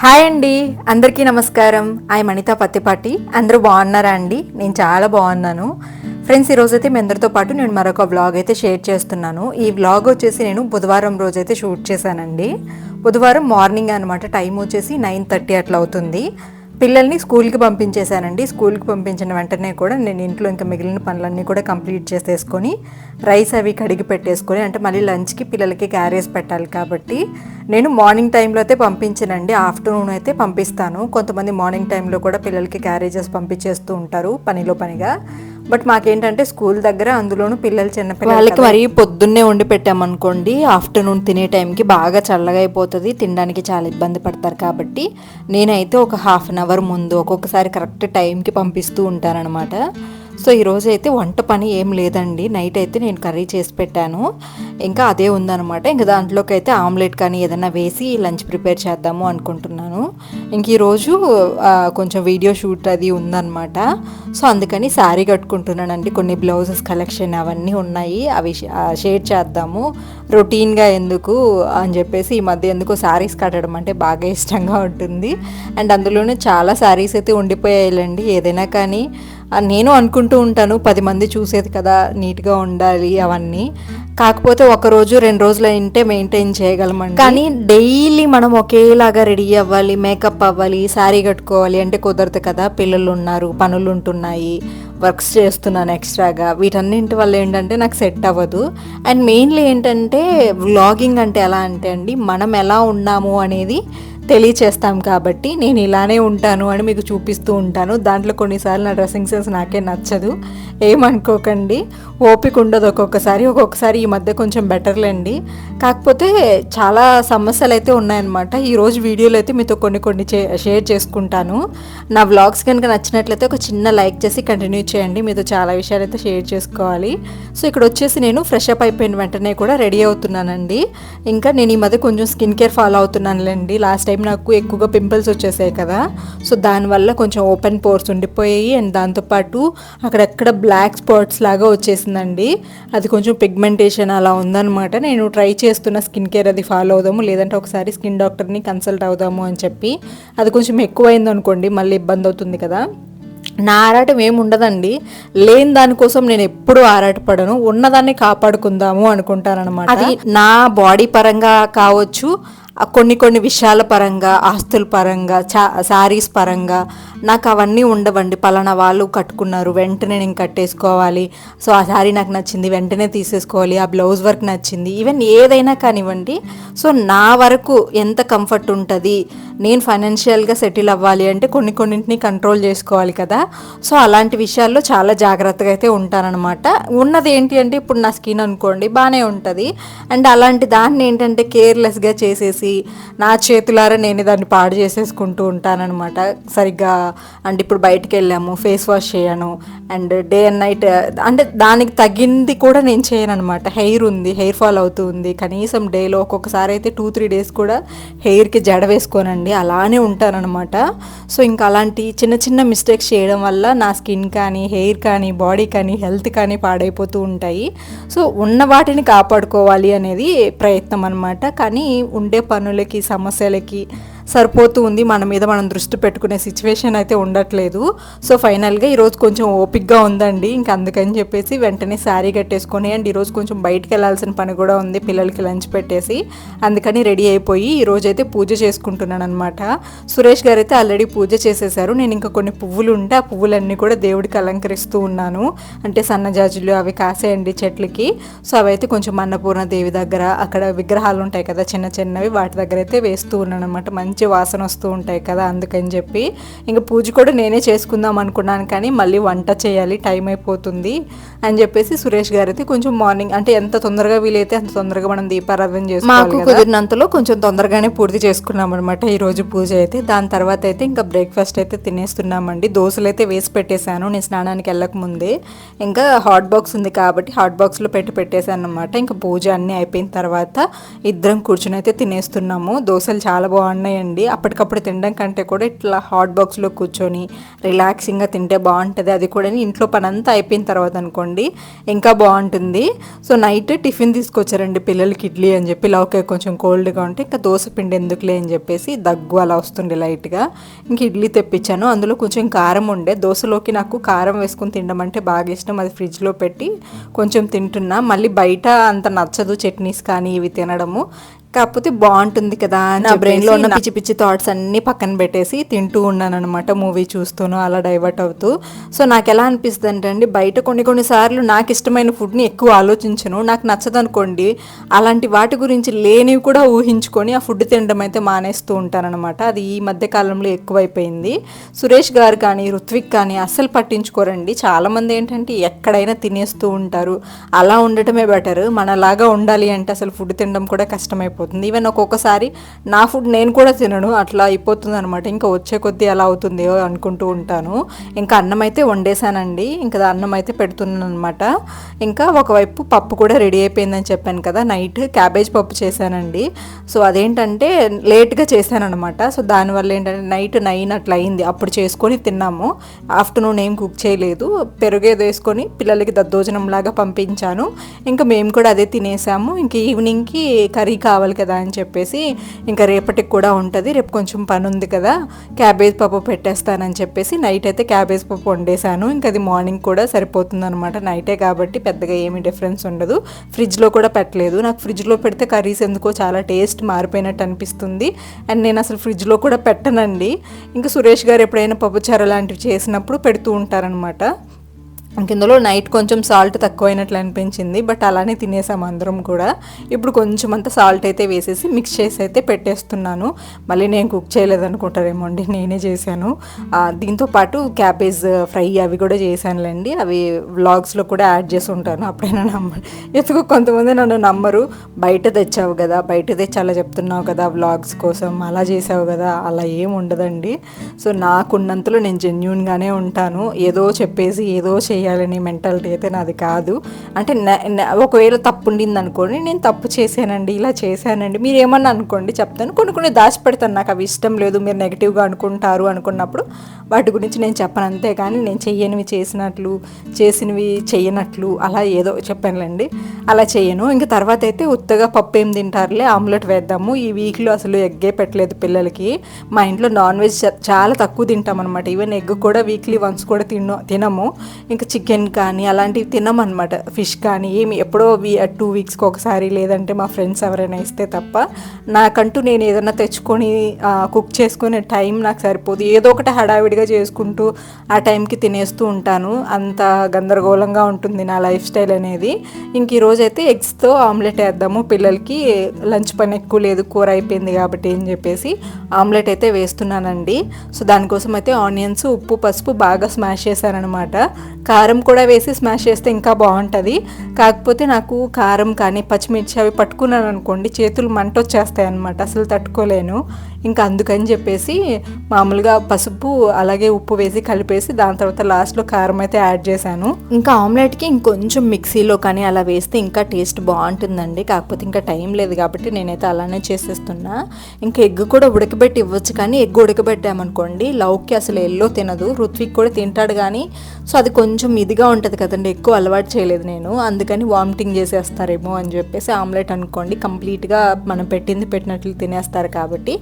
Hi అండి అందరికీ నమస్కారం. ఐ మణిత పత్తిపాటి. అందరూ బాగున్నారా అండి? నేను చాలా బాగున్నాను. ఫ్రెండ్స్ ఈరోజు అయితే మీ అందరితో పాటు నేను మరొక వ్లాగ్ అయితే షేర్ చేస్తున్నాను. ఈ వ్లాగ్ వచ్చేసి నేను బుధవారం రోజు అయితే షూట్ చేశానండి. బుధవారం మార్నింగ్ అనమాట టైం వచ్చేసి నైన్ థర్టీ అట్లా అవుతుంది. పిల్లల్ని స్కూల్కి పంపించేశానండి. స్కూల్కి పంపించిన వెంటనే కూడా నేను ఇంట్లో ఇంకా మిగిలిన పనులన్నీ కూడా కంప్లీట్ చేసేసుకొని రైస్ అవి కడిగి పెట్టేసుకొని అంటే మళ్ళీ లంచ్కి పిల్లలకి క్యారేజ్ పెట్టాలి కాబట్టి నేను మార్నింగ్ టైంలో అయితే పంపించనండి. ఆఫ్టర్నూన్ అయితే పంపిస్తాను. కొంతమంది మార్నింగ్ టైంలో కూడా పిల్లలకి క్యారేజెస్ పంపించేస్తూ ఉంటారు పనిలో పనిగా. బట్ మాకేంటంటే స్కూల్ దగ్గర అందులోనూ పిల్లలు చిన్న పిల్లలకి మరి పొద్దున్నే వండి పెట్టామనుకోండి ఆఫ్టర్నూన్ తినే టైంకి బాగా చల్లగా అయిపోతుంది తినడానికి చాలా ఇబ్బంది పడతారు కాబట్టి నేనైతే ఒక హాఫ్ అన్ అవర్ ముందు ఒక్కొక్కసారి కరెక్ట్ టైంకి పంపిస్తూ ఉంటానన్నమాట. సో ఈరోజు అయితే వంట పని ఏం లేదండి. నైట్ అయితే నేను కర్రీ చేసి పెట్టాను. ఇంకా అదే ఉందన్నమాట. ఇంకా దాంట్లోకి అయితే ఆమ్లెట్ కానీ ఏదైనా వేసి లంచ్ ప్రిపేర్ చేద్దాము అనుకుంటున్నాను. ఇంక ఈరోజు కొంచెం వీడియో షూట్ అది ఉందన్నమాట. సో అందుకని శారీ కట్టుకుంటున్నానండి. కొన్ని బ్లౌజెస్ కలెక్షన్ అవన్నీ ఉన్నాయి. అవి షేర్ చేద్దాము. రొటీన్గా ఎందుకు అని చెప్పేసి ఈ మధ్య ఎందుకు శారీస్ కట్టడం అంటే బాగా ఇష్టంగా ఉంటుంది. అండ్ అందులోనే చాలా శారీస్ అయితే ఉండిపోయాయిలండి. ఏదైనా కానీ నేను అనుకుంటూ ఉంటాను పది మంది చూసేది కదా నీట్గా ఉండాలి అవన్నీ. కాకపోతే ఒక రోజు రెండు రోజులు అయింటే మెయింటైన్ చేయగలమండి. కానీ డైలీ మనం ఒకేలాగా రెడీ అవ్వాలి మేకప్ అవ్వాలి శారీ కట్టుకోవాలి అంటే కుదరదు కదా. పిల్లలు ఉన్నారు పనులు ఉంటున్నాయి వర్క్స్ చేస్తున్నాను ఎక్స్ట్రాగా. వీటన్నింటి వల్ల ఏంటంటే నాకు సెట్ అవ్వదు. అండ్ మెయిన్లీ ఏంటంటే వ్లాగింగ్ అంటే ఎలా అంటే అండి మనం ఎలా ఉన్నాము అనేది తెలియచేస్తాం కాబట్టి నేను ఇలానే ఉంటాను అని మీకు చూపిస్తూ ఉంటాను. దాంట్లో కొన్నిసార్లు నా డ్రెస్సింగ్ సెన్స్ నాకే నచ్చదు. ఏమనుకోకండి. ఓపిక ఉండదు ఒక్కొక్కసారి. ఒక్కొక్కసారి ఈ మధ్య కొంచెం బెటర్లేండి. కాకపోతే చాలా సమస్యలు అయితే ఉన్నాయన్నమాట ఈరోజు వీడియోలో అయితే మీతో కొన్ని కొన్ని చే- షేర్ చేసుకుంటాను. నా వ్లాగ్స్ కనుక నచ్చినట్లయితే ఒక చిన్న లైక్ చేసి కంటిన్యూ చేయండి. మీతో చాలా విషయాలు అయితే షేర్ చేసుకోవాలి. సో ఇక్కడ వచ్చేసి నేను ఫ్రెష్ అప్ అయిపోయిన వెంటనే కూడా రెడీ అవుతున్నానండి. ఇంకా నేను ఈ మధ్య కొంచెం స్కిన్ కేర్ ఫాలో అవుతున్నానులేండి. లాస్ట్ టైం నాకు ఎక్కువగా పింపుల్స్ వచ్చేసాయి కదా. సో దానివల్ల కొంచెం ఓపెన్ పోర్స్ ఉండిపోయాయి అండ్ దాంతోపాటు అక్కడక్కడ బ్లాక్ స్పాట్స్ లాగా వచ్చేసిందండి. అది కొంచెం పిగ్మెంటేషన్ అలా ఉందన్నమాట. నేను ట్రై చేస్తున్న స్కిన్ కేర్ అది ఫాలో అవుదాము లేదంటే ఒకసారి స్కిన్ డాక్టర్ని కన్సల్ట్ అవుదాము అని చెప్పి. అది కొంచెం ఎక్కువైంది అనుకోండి మళ్ళీ ఇబ్బంది అవుతుంది కదా. నా ఆరాటం ఏమి ఉండదండి. లేని దానికోసం నేను ఎప్పుడు ఆరాటపడను. ఉన్నదాన్ని కాపాడుకుందాము అనుకుంటానమాట అది నా బాడీ పరంగా కావచ్చు కొన్ని కొన్ని విషయాల పరంగా ఆస్తుల పరంగా చా శారీస్ పరంగా నాకు అవన్నీ ఉండవండి. పలానా వాళ్ళు కట్టుకున్నారు. వెంటనే నేను కట్టేసుకోవాలి. సో ఆ శారీ నాకు నచ్చింది. వెంటనే తీసేసుకోవాలి. ఆ బ్లౌజ్ వర్క్ నచ్చింది. ఈవెన్ ఏదైనా కానివ్వండి. సో నా వరకు ఎంత కంఫర్ట్ ఉంటుంది? నేను ఫైనాన్షియల్గా సెటిల్ అవ్వాలి అంటే కొన్ని కొన్నింటిని కంట్రోల్ చేసుకోవాలి కదా. సో అలాంటి విషయాల్లో చాలా జాగ్రత్తగా అయితే ఉంటానన్నమాట. ఉన్నది ఏంటి అంటే ఇప్పుడు నా స్కిన్ అనుకోండి బాగానే ఉంటుంది. అండ్ అలాంటి దాన్ని ఏంటంటే కేర్లెస్గా చేసేసి నా చేతులారా నేను దాన్ని పాడు చేసేసుకుంటూ ఉంటానన్నమాట. సరిగ్గా అంటే ఇప్పుడు బయటికి వెళ్ళాము ఫేస్ వాష్ చేయను అండ్ డే అండ్ నైట్ అంటే దానికి తగ్గింది కూడా నేను చేయను అనమాట హెయిర్ ఉంది హెయిర్ ఫాల్ అవుతుంది కనీసం డేలో ఒక్కొక్కసారి అయితే టూ త్రీ డేస్ కూడా హెయిర్కి జడ వేసుకోనండి. అలానే ఉంటానన్నమాట. సో ఇంకా అలాంటి చిన్న చిన్న మిస్టేక్స్ చేయడం వల్ల నా స్కిన్ కానీ హెయిర్ కానీ బాడీ కానీ హెల్త్ కానీ పాడైపోతూ ఉంటాయి. సో ఉన్న వాటిని కాపాడుకోవాలి అనేది ప్రయత్నం అనమాట కానీ ఉండే పనులకి సమస్యలకి సరిపోతూ ఉంది. మన మీద మనం దృష్టి పెట్టుకునే సిచ్యువేషన్ అయితే ఉండట్లేదు. సో ఫైనల్గా ఈరోజు కొంచెం ఓపిక్గా ఉందండి. ఇంకా అందుకని చెప్పేసి వెంటనే శారీ కట్టేసుకొని అండ్ ఈరోజు కొంచెం బయటికి వెళ్ళాల్సిన పని కూడా ఉంది. పిల్లలకి లంచ్ పెట్టేసి అందుకని రెడీ అయిపోయి ఈరోజు అయితే పూజ చేసుకుంటున్నాను అనమాట సురేష్ గారు అయితే ఆల్రెడీ పూజ చేసేసారు. నేను ఇంకా కొన్ని పువ్వులు ఉంటే ఆ పువ్వులన్నీ కూడా దేవుడికి అలంకరిస్తూ ఉన్నాను. అంటే సన్నజాజులు అవి కాసేయండి చెట్లకి. సో అవైతే కొంచెం అన్నపూర్ణ దేవి దగ్గర అక్కడ విగ్రహాలు ఉంటాయి కదా చిన్న చిన్నవి వాటి దగ్గర అయితే వేస్తూ ఉన్నాను అనమాట మంచి వాసన వస్తూ ఉంటాయి కదా అందుకని చెప్పి ఇంకా పూజ కూడా నేనే చేసుకుందాం అనుకున్నాను కానీ మళ్ళీ వంట చేయాలి టైం అయిపోతుంది అని చెప్పేసి సురేష్ గారు అయితే కొంచెం మార్నింగ్ అంటే ఎంత తొందరగా వీలైతే అంత తొందరగా మనం దీపారాధన చేసుకోవాలి కుదిరినంతలో కొంచెం తొందరగానే పూర్తి చేసుకున్నాం అనమాట ఈ రోజు పూజ అయితే. దాని తర్వాత అయితే ఇంకా బ్రేక్ఫాస్ట్ అయితే తినేస్తున్నామండి. దోశలు అయితే వేసి పెట్టేశాను నేను స్నానానికి వెళ్ళక ముందే ఇంకా హాట్ బాక్స్ ఉంది కాబట్టి హాట్ బాక్స్లో పెట్టి పెట్టేశాను అనమాట ఇంకా పూజ అన్నీ అయిపోయిన తర్వాత ఇద్దరం కూర్చుని అయితే తినేస్తున్నాము. దోశలు చాలా బాగున్నాయండి. అండి అప్పటికప్పుడు తినడం కంటే కూడా ఇట్లా హాట్ బాక్స్లో కూర్చొని రిలాక్సింగ్గా తింటే బాగుంటుంది. అది కూడా ఇంట్లో పని అంతా అయిపోయిన తర్వాత అనుకోండి ఇంకా బాగుంటుంది. సో నైట్ టిఫిన్ తీసుకొచ్చారండి పిల్లలకి ఇడ్లీ అని చెప్పి లవకే కొంచెం కోల్డ్గా ఉంటే ఇంకా దోశ పిండి ఎందుకులే అని చెప్పేసి దగ్గు అలా వస్తుండే లైట్గా ఇంక ఇడ్లీ తెప్పించాను. అందులో కొంచెం కారం ఉండే. దోశలోకి నాకు కారం వేసుకుని తినడం అంటే బాగా ఇష్టం. అది ఫ్రిడ్జ్లో పెట్టి కొంచెం తింటున్నా. మళ్ళీ బయట అంత నచ్చదు చట్నీస్ కానీ ఇవి తినడము. కాకపోతే బాగుంటుంది కదా నా బ్రెయిన్లో ఉన్న పిచ్చి పిచ్చి థాట్స్ అన్నీ పక్కన పెట్టేసి తింటూ ఉన్నాను అనమాట మూవీ చూస్తూను అలా డైవర్ట్ అవుతూ. సో నాకు ఎలా అనిపిస్తుంది అంటే అండి బయట కొన్ని కొన్నిసార్లు నాకు ఇష్టమైన ఫుడ్ని ఎక్కువ ఆలోచించను. నాకు నచ్చదు అనుకోండి అలాంటి వాటి గురించి లేనివి కూడా ఊహించుకొని ఆ ఫుడ్ తినడం అయితే మానేస్తూ ఉంటానన్నమాట. అది ఈ మధ్య కాలంలో ఎక్కువైపోయింది. సురేష్ గారు కానీ రుత్విక్ కానీ అస్సలు పట్టించుకోరండి. చాలామంది ఏంటంటే ఎక్కడైనా తినేస్తూ ఉంటారు. అలా ఉండటమే బెటర్ మనలాగా ఉండాలి అంటే అసలు ఫుడ్ తినడం కూడా కష్టమైపోతుంది. ఈవెన్ ఒక్కొక్కసారి నా ఫుడ్ నేను కూడా తినను అట్లా అయిపోతుంది అనమాట ఇంకా వచ్చే కొద్దీ ఎలా అవుతుందో అనుకుంటూ ఉంటాను. ఇంకా అన్నం అయితే వండేసానండి ఇంకా అన్నం అయితే పెడుతున్నాను అనమాట ఇంకా ఒకవైపు పప్పు కూడా రెడీ అయిపోయిందని చెప్పాను కదా నైట్ క్యాబేజ్ పప్పు చేశానండి. సో అదేంటంటే లేట్గా చేశానమాట సో దానివల్ల ఏంటంటే నైట్ నైన్ అట్లా అయింది. అప్పుడు చేసుకొని తిన్నాము. ఆఫ్టర్నూన్ ఏం కుక్ చేయలేదు. పెరుగేది వేసుకొని పిల్లలకి దద్దోజనం లాగా పంపించాను. ఇంకా మేము కూడా అదే తినేసాము. ఇంక ఈవినింగ్కి కర్రీ కావాలి కదా అని చెప్పేసి ఇంకా రేపటికి కూడా ఉంటుంది. రేపు కొంచెం పని ఉంది కదా. క్యాబేజ్ పప్పు పెట్టేస్తానని చెప్పేసి నైట్ అయితే క్యాబేజ్ పప్పు వండేసాను ఇంకా అది మార్నింగ్ కూడా సరిపోతుంది అనమాట నైటే కాబట్టి పెద్దగా ఏమీ డిఫరెన్స్ ఉండదు. ఫ్రిడ్జ్లో కూడా పెట్టలేదు. నాకు ఫ్రిడ్జ్లో పెడితే కర్రీస్ ఎందుకో చాలా టేస్ట్ మారిపోయినట్టు అనిపిస్తుంది. అండ్ నేను అసలు ఫ్రిడ్జ్లో కూడా పెట్టనండి. ఇంకా సురేష్ గారు ఎప్పుడైనా పప్పుచార లాంటివి చేసినప్పుడు పెడుతూ ఉంటారనమాట ఇందులో నైట్ కొంచెం సాల్ట్ తక్కువైనట్లు అనిపించింది బట్ అలానే తినేసాం అందరం కూడా. ఇప్పుడు కొంచెం అంత సాల్ట్ అయితే వేసేసి మిక్స్ చేసి అయితే పెట్టేస్తున్నాను. మళ్ళీ నేను కుక్ చేయలేదనుకుంటారేమో అండి నేనే చేశాను. దీంతోపాటు దీంతో పాటు క్యాబేజ్ ఫ్రై అవి కూడా చేశానులేండి. అవి వ్లాగ్స్లో కూడా యాడ్ చేసి ఉంటాను అప్పుడైనా నమ్మ ఎందుకు కొంతమంది నన్ను నమ్మరు. బయట తెచ్చావు కదా బయట తెచ్చి అలా చెప్తున్నావు కదా వ్లాగ్స్ కోసం అలా చేసావు కదా అలా ఏం ఉండదండి. సో నాకున్నంతలో నేను జెన్యున్గానే ఉంటాను. ఏదో చెప్పేసి ఏదో చేయాలని మెంటాలిటీ అయితే నాది కాదు. అంటే ఒకవేళ తప్పు ఉండింది అనుకోండి నేను తప్పు చేశానండి ఇలా చేశానండి మీరు ఏమన్నా అనుకోండి చెప్తాను. కొన్ని కొన్ని దాచిపెడతాను నాకు అవి ఇష్టం లేదు మీరు నెగిటివ్గా అనుకుంటారు అనుకున్నప్పుడు వాటి గురించి నేను చెప్పను. అంతే కానీ నేను చెయ్యనివి చేసినట్లు చేసినవి చెయ్యనట్లు అలా ఏదో చెప్పానులేండి అలా చేయను ఇంకా తర్వాత అయితే ఉత్తగా పప్పు ఏం తింటారులే ఆమ్లెట్ వేద్దాము. ఈ వీక్లో అసలు ఎగ్గే పెట్టలేదు పిల్లలకి. మా ఇంట్లో నాన్ వెజ్ చాలా తక్కువ తింటాం అనమాట ఈవెన్ ఎగ్ కూడా వీక్లీ వన్స్ కూడా తిన తినము. ఇంకా చికెన్ కానీ అలాంటివి తినమన్నమాట. ఫిష్ కానీ ఏమి ఎప్పుడో టూ వీక్స్కి ఒకసారి లేదంటే మా ఫ్రెండ్స్ ఎవరైనా ఇస్తే తప్ప నాకంటూ నేను ఏదైనా తెచ్చుకొని కుక్ చేసుకునే టైం నాకు సరిపోదు. ఏదో ఒకటి హడావిడిగా చేసుకుంటూ ఆ టైంకి తినేస్తూ ఉంటాను. అంత గందరగోళంగా ఉంటుంది నా లైఫ్ స్టైల్ అనేది. ఇంక ఈరోజు అయితే ఎగ్స్తో ఆమ్లెట్ వేద్దాము. పిల్లలకి లంచ్ పని ఎక్కువ లేదు కూర అయిపోయింది కాబట్టి అని చెప్పేసి ఆమ్లెట్ అయితే వేస్తున్నానండి. సో దానికోసం అయితే ఆనియన్స్ ఉప్పు పసుపు బాగా స్మాష్ చేశానమాట కారం కూడా వేసి స్మాష్ చేస్తే ఇంకా బాగుంటుంది. కాకపోతే నాకు కారం కానీ పచ్చిమిర్చి అవి పట్టుకున్నాను అనుకోండి చేతులు మంట వచ్చేస్తాయి అనమాట అసలు తట్టుకోలేను. ఇంకా అందుకని చెప్పేసి మామూలుగా పసుపు అలాగే ఉప్పు వేసి కలిపేసి దాని తర్వాత లాస్ట్లో కారం అయితే యాడ్ చేశాను. ఇంకా ఆమ్లెట్కి ఇంకొంచెం మిక్సీలో కానీ అలా వేస్తే ఇంకా టేస్ట్ బాగుంటుందండి. కాకపోతే ఇంకా టైం లేదు కాబట్టి నేనైతే అలానే చేసేస్తున్నా. ఇంకా ఎగ్ కూడా ఉడకబెట్టి ఇవ్వచ్చు కానీ ఎగ్ ఉడకబెట్టామనుకోండి లవ్కి అసలు ఎల్లో తినదు. రుత్విక్ కూడా తింటాడు కానీ సో అది కొంచెం ఇదిగా ఉంటుంది కదండి. ఎక్కువ అలవాటు చేయలేదు నేను. అందుకని వామిటింగ్ చేసేస్తారేమో అని చెప్పేసి ఆమ్లెట్ అనుకోండి కంప్లీట్గా మనం పెట్టింది పెట్టినట్లు తినేస్తారు కాబట్టి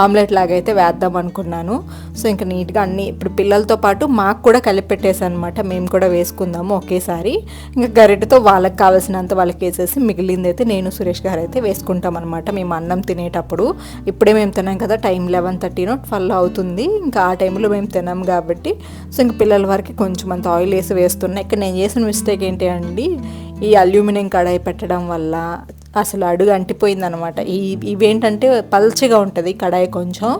ఆమ్లెట్ లాగా అయితే వేద్దాం అనుకున్నాను. సో ఇంకా నీట్గా అన్ని ఇప్పుడు పిల్లలతో పాటు మాకు కూడా కలిపి పెట్టేశాను అనమాట మేము కూడా వేసుకుందాము ఒకేసారి. ఇంకా గరిటెతో వాళ్ళకి కావాల్సినంత వాళ్ళకి వేసేసి మిగిలింది అయితే నేను సురేష్ గారు అయితే వేసుకుంటాం అనమాట మేము అన్నం తినేటప్పుడు. ఇప్పుడే మేము తినాం కదా టైం లెవెన్ థర్టీనో ట్వెల్వ్ అవుతుంది. ఇంకా ఆ టైంలో మేము తినాం కాబట్టి. సో ఇంకా పిల్లల వరకు కొంచెం అంత ఆయిల్ వేసి వేస్తున్నా. ఇక్కడ నేను చేసిన మిస్టేక్ ఏంటి అండి? ఈ అల్యూమినియం కడాయి పెట్టడం వల్ల అసలు అడుగు అంటిపోయిందనమాట. ఈ ఇవేంటంటే పల్చగా ఉంటుంది కడాయి కొంచెం.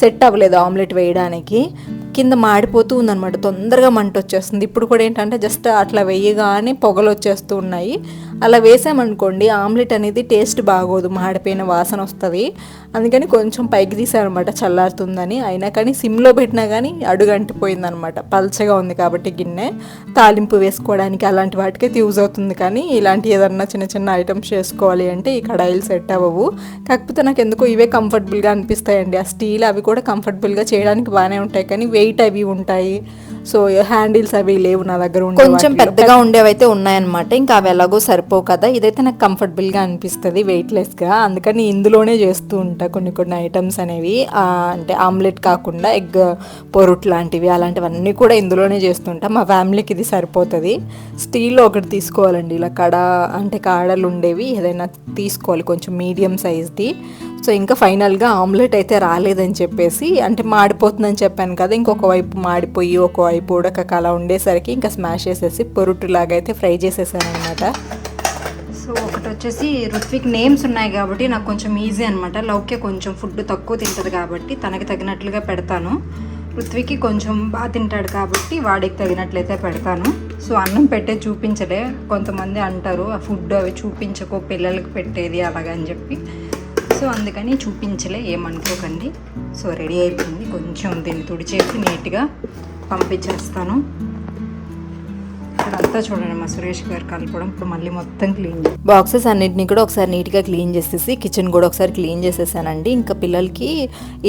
సెట్ అవ్వలేదు ఆమ్లెట్ వేయడానికి. కింద మాడిపోతూ ఉందనమాట. తొందరగా మంట వచ్చేస్తుంది. ఇప్పుడు కూడా ఏంటంటే జస్ట్ అట్లా వేయగానే పొగలు వచ్చేస్తూ ఉన్నాయి. అలా వేసామనుకోండి ఆమ్లెట్ అనేది టేస్ట్ బాగోదు. మాడిపోయిన వాసన వస్తుంది. అందుకని కొంచెం పైకి తీసానమాట చల్లారుతుందని. అయినా కానీ సిమ్లో పెట్టినా కానీ అడుగు అంటిపోయిందనమాట. పల్చగా ఉంది కాబట్టి గిన్నె. తాలింపు వేసుకోవడానికి అలాంటి వాటికైతే యూజ్ అవుతుంది. కానీ ఇలాంటి ఏదన్నా చిన్న చిన్న ఐటమ్స్ చేసుకోవాలి అంటే ఈ కడాయిలు సెట్ అవ్వవు. కాకపోతే నాకు ఎందుకో ఇవే కంఫర్టబుల్గా అనిపిస్తాయండి. ఆ స్టీల్ అవి కూడా కంఫర్టబుల్గా చేయడానికి బాగానే ఉంటాయి. కానీ వెయిట్ అవి ఉంటాయి. సో హ్యాండిల్స్ అవి లేవు నా దగ్గర కొంచెం పెద్దగా పెద్దగా ఉండేవైతే ఉన్నాయన్నమాట. ఇంకా అవి ఎలాగో సరిపోవు కదా. ఇదైతే నాకు కంఫర్టబుల్గా అనిపిస్తుంది వెయిట్లెస్గా. అందుకని ఇందులోనే చేస్తూ ఉంటా కొన్ని కొన్ని ఐటమ్స్ అనేవి. అంటే ఆమ్లెట్ కాకుండా ఎగ్ పొరుట్ లాంటివి అలాంటివన్నీ కూడా ఇందులోనే చేస్తుంటా మా ఫ్యామిలీకి ఇది సరిపోతుంది. స్టీల్లో ఒకటి తీసుకోవాలండి. ఇలా కడ అంటే కాడలు ఉండేవి. ఏదైనా తీసుకోవాలి కొంచెం మీడియం సైజ్ది. సో ఇంకా ఫైనల్గా ఆమ్లెట్ అయితే రాలేదని చెప్పేసి అంటే మాడిపోతుందని చెప్పాను కదా ఇంకొక వైపు మాడిపోయి ఒక వైపు ఉడకక అలా ఉండేసరికి ఇంకా స్మాష్ చేసేసి పొరుటులాగా అయితే ఫ్రై చేసేసాను అనమాట సో ఒకటి వచ్చేసి రుత్విక్ నేమ్స్ ఉన్నాయి కాబట్టి నాకు కొంచెం ఈజీ అనమాట లౌక్య కొంచెం ఫుడ్ తక్కువ తింటుంది కాబట్టి తనకి తగినట్లుగా పెడతాను. రుత్విక్కి కొంచెం బాగా తింటాడు కాబట్టి వాడికి తగినట్లయితే పెడతాను. సో అన్నం పెట్టే చూపించలే. కొంతమంది అంటారు ఆ ఫుడ్ అవి చూపించకో పిల్లలకి పెట్టేది అలాగని చెప్పి. సో అందుకని చూపించలే ఏమనుకోకండి. సో రెడీ అయిపోయింది. కొంచెం దీన్ని తుడిచేసి నీట్గా పంపించేస్తాను. అంతా చూడండి మా సురేష్ గారు కలపడం. ఇప్పుడు మళ్ళీ మొత్తం క్లీన్ బాక్సెస్ అన్నిటిని కూడా ఒకసారి నీట్గా క్లీన్ చేసేసి కిచెన్ కూడా ఒకసారి క్లీన్ చేసేసానండి. ఇంకా పిల్లలకి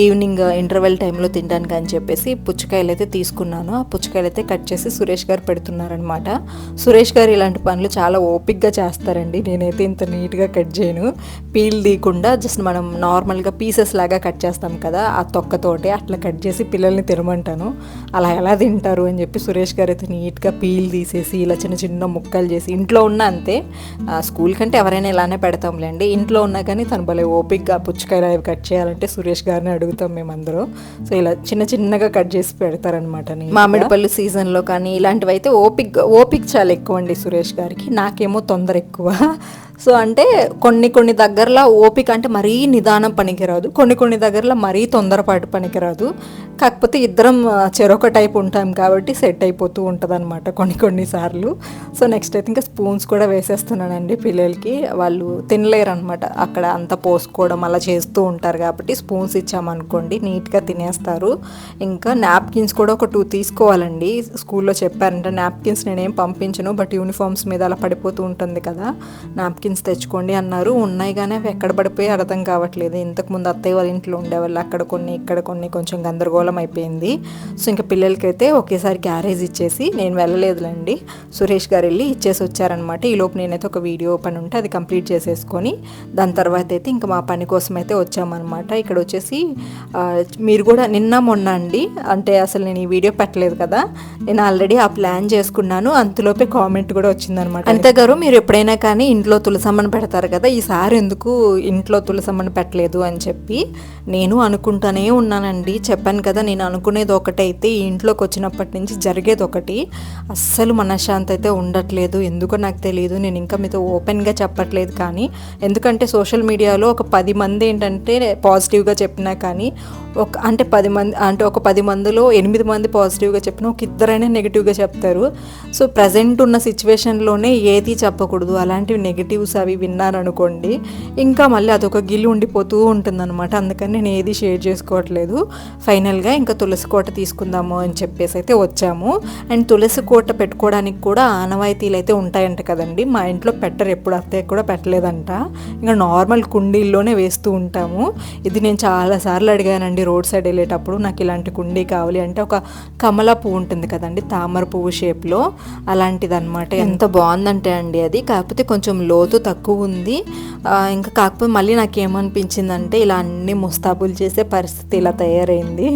ఈవినింగ్ ఇంటర్వెల్ టైంలో తినడానికి అని చెప్పేసి పుచ్చకాయలు అయితే తీసుకున్నాను. ఆ పుచ్చకాయలు అయితే కట్ చేసి సురేష్ గారు పెడుతున్నారనమాట సురేష్ గారు ఇలాంటి పనులు చాలా ఓపిక్గా చేస్తారండి. నేనైతే ఇంత నీట్గా కట్ చేయను. పీల్ తీయకుండా జస్ట్ మనం నార్మల్గా పీసెస్ లాగా కట్ చేస్తాం కదా ఆ తొక్కతోటి అట్లా కట్ చేసి పిల్లల్ని తినమంటాను. అలా ఎలా తింటారు అని చెప్పి సురేష్ గారు అయితే నీట్గా పీల్ తీసేసి ఇలా చిన్న చిన్న ముక్కలు చేసి ఇంట్లో ఉన్న అంతే. ఆ, స్కూల్ కంటే ఎవరైనా ఇలానే పెడతాంలేండి. ఇంట్లో ఉన్నా కానీ తను భలే ఓపిక్గా పుచ్చకాయలు అవి కట్ చేయాలంటే సురేష్ గారిని అడుగుతాం మేమందరం. సో ఇలా చిన్న చిన్నగా కట్ చేసి పెడతారనమాట మామిడి పళ్ళు సీజన్లో కానీ ఇలాంటివి అయితే ఓపిక్ ఓపిక్ చాలా ఎక్కువ అండి సురేష్ గారికి. నాకేమో తొందర ఎక్కువ. సో అంటే కొన్ని కొన్ని దగ్గరలో ఓపిక అంటే మరీ నిదానం పనికిరాదు. కొన్ని కొన్ని దగ్గరలో మరీ తొందరపాటు పనికిరాదు. కాకపోతే ఇద్దరం చెరొక టైప్ ఉంటాం కాబట్టి సెట్ అయిపోతూ ఉంటుంది అనమాట కొన్ని కొన్ని సార్లు. సో నెక్స్ట్ అయితే ఇంకా స్పూన్స్ కూడా వేసేస్తున్నానండి పిల్లలకి. వాళ్ళు తినలేరు అనమాట అక్కడ అంతా పోసుకోవడం అలా చేస్తూ ఉంటారు కాబట్టి స్పూన్స్ ఇచ్చామనుకోండి నీట్గా తినేస్తారు. ఇంకా నాప్కిన్స్ కూడా ఒక టూ తీసుకోవాలండి. స్కూల్లో చెప్పారంటే నాప్కిన్స్ నేనేం పంపించను బట్ యూనిఫామ్స్ మీద అలా పడిపోతూ ఉంటుంది కదా నాప్కిన్స్ తెచ్చుకోండి అన్నారు. ఉన్నాయి కానీ అవి ఎక్కడ పడిపోయి అర్థం కావట్లేదు. ఇంతకుముందు అత్తయ్య వాళ్ళ ఇంట్లో ఉండేవాళ్ళు. అక్కడ కొన్ని ఇక్కడ కొన్ని కొంచెం గందరగోళం అయిపోయింది. సో ఇంకా పిల్లలకైతే ఒకేసారి క్యారేజ్ ఇచ్చేసి నేను వెళ్ళలేదులేండి. సురేష్ గారు వెళ్ళి ఇచ్చేసి వచ్చారనమాట ఈ లోపు నేనైతే ఒక వీడియో పని ఉంటే అది కంప్లీట్ చేసేసుకొని దాని తర్వాత అయితే ఇంకా మా పని కోసం అయితే వచ్చామన్నమాట. ఇక్కడ వచ్చేసి మీరు కూడా నిన్న మొన్న అండి అంటే అసలు నేను ఈ వీడియో పెట్టలేదు కదా నేను ఆల్రెడీ ఆ ప్లాన్ చేసుకున్నాను. అంతలోపే కామెంట్ కూడా వచ్చిందనమాట అనిత గారు మీరు ఎప్పుడైనా కానీ ఇంట్లో తులసమ్మను పెడతారు కదా ఈసారి ఎందుకు ఇంట్లో తులసమ్మను పెట్టలేదు అని చెప్పి నేను అనుకుంటానే ఉన్నానండి. చెప్పాను కదా నేను అనుకునేది ఒకటైతే ఈ ఇంట్లోకి వచ్చినప్పటి నుంచి జరిగేది ఒకటి. అస్సలు మనశ్శాంతి అయితే ఉండట్లేదు. ఎందుకో నాకు తెలియదు నేను ఇంకా మీతో ఓపెన్గా చెప్పట్లేదు కానీ. ఎందుకంటే సోషల్ మీడియాలో ఒక పది మంది ఏంటంటే పాజిటివ్గా చెప్పినా కానీ ఒక అంటే పది మంది అంటే ఒక పది మందిలో ఎనిమిది మంది పాజిటివ్గా చెప్పిన ఒక ఇద్దరైనా నెగిటివ్గా చెప్తారు. సో ప్రజెంట్ ఉన్న సిచ్యువేషన్లోనే ఏది చెప్పకూడదు. అలాంటివి చూసి అవి విన్నారనుకోండి ఇంకా మళ్ళీ అదొక గిల్లు ఉండిపోతూ ఉంటుందన్నమాట. అందుకని నేను ఏది షేర్ చేసుకోవట్లేదు. ఫైనల్గా ఇంకా తులసి కోట తీసుకుందాము అని చెప్పేసి అయితే వచ్చాము. అండ్ తులసి కోట పెట్టుకోవడానికి కూడా ఆనవాయితీలు అయితే ఉంటాయంట కదండి. మా ఇంట్లో పెట్టరు ఎప్పుడు అత్తయ్య కూడా పెట్టలేదంట. ఇంకా నార్మల్ కుండీల్లోనే వేస్తూ ఉంటాము. ఇది నేను చాలాసార్లు అడిగానండి రోడ్ సైడ్ వెళ్ళేటప్పుడు నాకు ఇలాంటి కుండీ కావాలి అంటే ఒక కమల పువ్వు ఉంటుంది కదండి తామర పువ్వు షేప్లో. అలాంటిది అనమాట ఎంత బాగుందంటే అండి అది. కాకపోతే కొంచెం లోతు తక్కువ ఉంది. ఇంకా కాకపోతే మళ్ళీ నాకు ఏమనిపించిందంటే ఇలా అన్ని ముస్తాబులు చేసే పరిస్థితి ఇలా తయారైంది.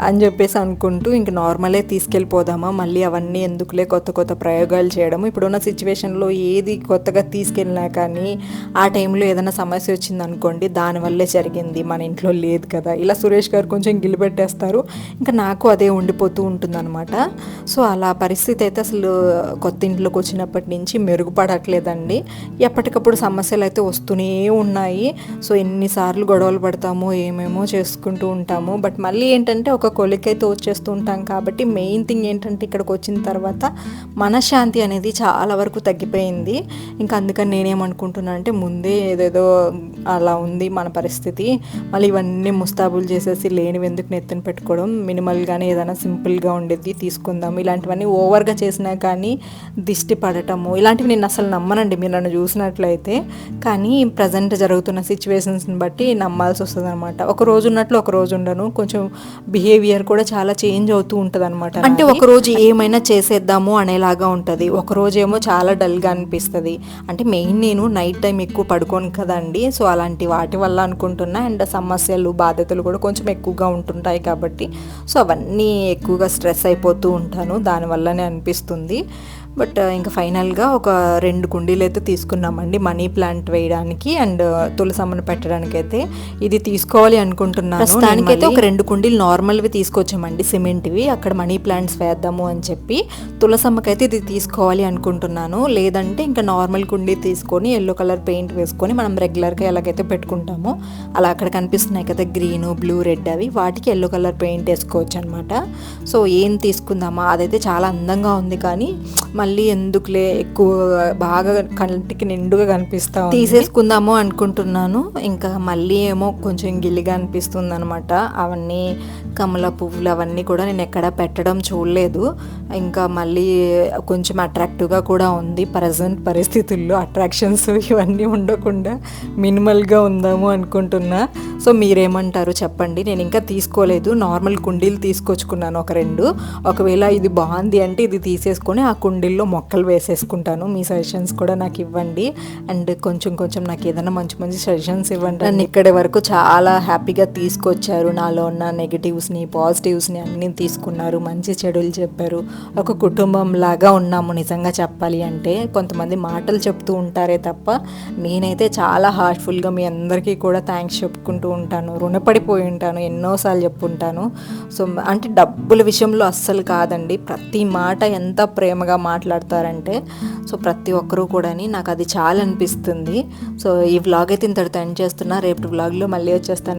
అని చెప్పేసి అనుకుంటూ ఇంక నార్మలే తీసుకెళ్ళిపోదామా? మళ్ళీ అవన్నీ ఎందుకులే కొత్త కొత్త ప్రయోగాలు చేయడము? ఇప్పుడున్న సిచ్యువేషన్లో ఏది కొత్తగా తీసుకెళ్ళినా కానీ ఆ టైంలో ఏదైనా సమస్య వచ్చింది అనుకోండి దానివల్లే జరిగింది. మన ఇంట్లో లేదు కదా. ఇలా సురేష్ గారు కొంచెం గిలిపెట్టేస్తారు. ఇంకా నాకు అదే ఉండిపోతూ ఉంటుందన్నమాట. సో అలా పరిస్థితి అయితే అసలు కొత్త ఇంట్లోకి వచ్చినప్పటి నుంచి మెరుగుపడట్లేదండి. ఎప్పటికప్పుడు సమస్యలు అయితే వస్తూనే ఉన్నాయి. సో ఎన్నిసార్లు గొడవలు పడతామో ఏమేమో చేసుకుంటూ ఉంటాము. బట్ మళ్ళీ ఏంటంటే ఒక ఒక కొలికైతే వచ్చేస్తూ ఉంటాం కాబట్టి మెయిన్ థింగ్ ఏంటంటే ఇక్కడికి వచ్చిన తర్వాత మనశ్శాంతి అనేది చాలా వరకు తగ్గిపోయింది. ఇంకా అందుకని నేనేమనుకుంటున్నాను అంటే ముందే ఏదేదో అలా ఉంది మన పరిస్థితి. మళ్ళీ ఇవన్నీ ముస్తాబులు చేసేసి లేనివి ఎందుకు నెత్తిన పెట్టుకోవడం మినిమల్గానే ఏదైనా సింపుల్గా ఉండేది తీసుకుందాం ఇలాంటివన్నీ ఓవర్గా చేసినా కానీ దిష్టి పడటము ఇలాంటివి నేను అసలు నమ్మనండి మీరు నన్ను చూసినట్లయితే. కానీ ప్రజెంట్ జరుగుతున్న సిచ్యువేషన్స్ని బట్టి నమ్మాల్సి వస్తుంది అనమాట ఒక రోజు ఉన్నట్లు ఒక రోజు ఉండను. కొంచెం బిహేవ్ బిహేవియర్ కూడా చాలా చేంజ్ అవుతూ ఉంటుంది అనమాట అంటే ఒక రోజు ఏమైనా చేసేద్దాము అనేలాగా ఉంటుంది. ఒక రోజు ఏమో చాలా డల్గా అనిపిస్తుంది. అంటే మెయిన్ నేను నైట్ టైం ఎక్కువ పడుకోను కదండి సో అలాంటి వాటి వల్ల అనుకుంటున్నా. అండ్ సమస్యలు బాధ్యతలు కూడా కొంచెం ఎక్కువగా ఉంటుంటాయి కాబట్టి. సో అవన్నీ ఎక్కువగా స్ట్రెస్ అయిపోతూ ఉంటాను. దానివల్లనే అనిపిస్తుంది. బట్ ఇంకా ఫైనల్గా ఒక రెండు కుండీలు అయితే తీసుకున్నామండి. మనీ ప్లాంట్ వేయడానికి అండ్ తులసమ్మను పెట్టడానికి అయితే ఇది తీసుకోవాలి అనుకుంటున్నాను ప్రస్తుతానికైతే ఒక రెండు కుండీలు నార్మల్వి తీసుకొచ్చామండి సిమెంట్వి. అక్కడ మనీ ప్లాంట్స్ వేద్దాము అని చెప్పి తులసమ్మకైతే ఇది తీసుకోవాలి అనుకుంటున్నాను. లేదంటే ఇంకా నార్మల్ కుండీ తీసుకొని ఎల్లో కలర్ పెయింట్ వేసుకొని మనం రెగ్యులర్గా ఎలాగైతే పెట్టుకుంటామో అలా అక్కడ కనిపిస్తున్నాయి కదా గ్రీన్ బ్లూ రెడ్ అవి వాటికి ఎల్లో కలర్ పెయింట్ వేసుకోవచ్చు అనమాట సో ఏం తీసుకుందామా? అదైతే చాలా అందంగా ఉంది కానీ మళ్ళీ ఎందుకులే? ఎక్కువ బాగా కంటికి నిండుగా కనిపిస్తా తీసేసుకుందాము అనుకుంటున్నాను. ఇంకా మళ్ళీ ఏమో కొంచెం గిల్లిగా అనిపిస్తుంది అనమాట అవన్నీ కమల పువ్వులు అవన్నీ కూడా నేను ఎక్కడ పెట్టడం చూడలేదు. ఇంకా మళ్ళీ కొంచెం అట్రాక్టివ్గా కూడా ఉంది. ప్రజెంట్ పరిస్థితుల్లో అట్రాక్షన్స్ ఇవన్నీ ఉండకుండా మినిమల్గా ఉందాము అనుకుంటున్నా. సో మీరేమంటారు చెప్పండి. నేను ఇంకా తీసుకోలేదు. నార్మల్ కుండీలు తీసుకొచ్చుకున్నాను ఒక రెండు. ఒకవేళ ఇది బాగుంది అంటే ఇది తీసేసుకొని ఆ కుండీల్లో మొక్కలు వేసేసుకుంటాను. మీ సజెషన్స్ కూడా నాకు ఇవ్వండి. అండ్ కొంచెం కొంచెం నాకు ఏదైనా మంచి మంచి సజెషన్స్ ఇవ్వండి. నన్ను ఇక్కడి వరకు చాలా హ్యాపీగా తీసుకొచ్చారు. నాలో ఉన్న నెగిటివ్స్ని పాజిటివ్స్ని అన్నీ తీసుకున్నారు. మంచి చెడులు చెప్పారు. ఒక కుటుంబం లాగా ఉన్నాము నిజంగా చెప్పాలి అంటే. కొంతమంది మాటలు చెప్తూ ఉంటారే తప్ప నేనైతే చాలా హార్ట్ఫుల్గా మీ అందరికీ కూడా థ్యాంక్స్ చెప్పుకుంటూ ఉంటాను. రుణపడిపోయి ఉంటాను. ఎన్నోసార్లు చెప్పుంటాను. సో అంటే డబ్బుల విషయంలో అస్సలు కాదండి. ప్రతి మాట ఎంత ప్రేమగా మాట్లాడతారంటే సో ప్రతి ఒక్కరూ కూడా నాకు అది చాలా అనిపిస్తుంది సో ఈ వ్లాగ్ అయితే ఇంతటితో ఎండ్ చేస్తున్నా రేపు వ్లాగ్లో మళ్ళీ వచ్చేస్తాను.